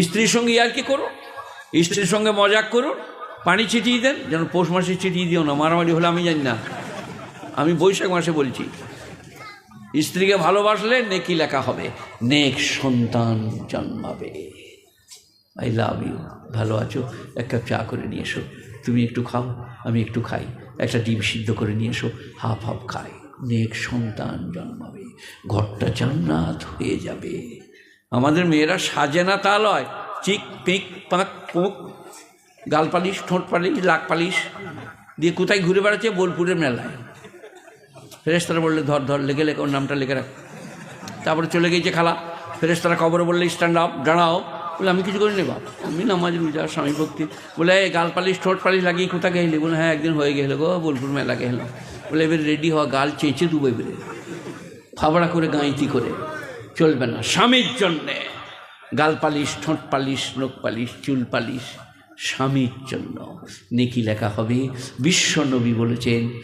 স্ত্রীর সঙ্গে আর কি করুন স্ত্রীর সঙ্গে মজাক করুন পানি ছিটিয়ে দেন? যেন পৌষ মাসে ছিটিয়ে দিও না, মারামারি হলে আমি জানি না। আমি বৈশাখ মাসে বলছি, স্ত্রীকে ভালোবাসলে নেকি লেখা হবে, নেক সন্তান জন্মাবে। আই লাভ ইউ ভালো আছো? এক কাপ চা করে নিয়ে এসো। তুমি একটু খাও, আমি একটু খাই। একটা ডিম সিদ্ধ করে নিয়ে এসো, হাফ হাফ খাই। নেক সন্তান জন্মাবে। ঘরটা জান্নাত হয়ে যাবে। আমাদের মেয়েরা সাজে না তা লয়। চিক, পিক, পাক, পুক, গাল পালিশ, ঠোঁট পালিশ, লাক পালিশ দিয়ে কোথায় ঘুরে বেড়াচ্ছে? বোলপুরের মেলায়। ফেরেস্তারা বললে, ধর ধর, লেগে লেগে, ওর নামটা লিখে রাখ। তারপরে চলে গিয়েছে খালা। ফেরেস্তারা কবরে বললে, স্ট্যান্ড আপ, দাঁড়াও। বলে, আমি কিছু করিনি বাপ, আমি নামাজ রোজা, স্বামী ভক্তি। বলে গাল পালিশ, ঠোঁট পালিশ লাগিয়ে কোথায় গেলি? বলে হ্যাঁ একদিন হয়ে গেল গো, বোলপুর মেলা গেলাম। বলে, এবার রেডি হওয়া গাল চেঁচে দুবে বেরে ফাবড়া করে গাঁইতি করে। চলবে না। স্বামীর জন্যে। গাল পালিশ, ঠোঁট পালিশ, নখ পালিশ, চুল পালিশ, স্বামীর জন্য। নেকি লেখা হবে বিশ্ব নবী বলেছেন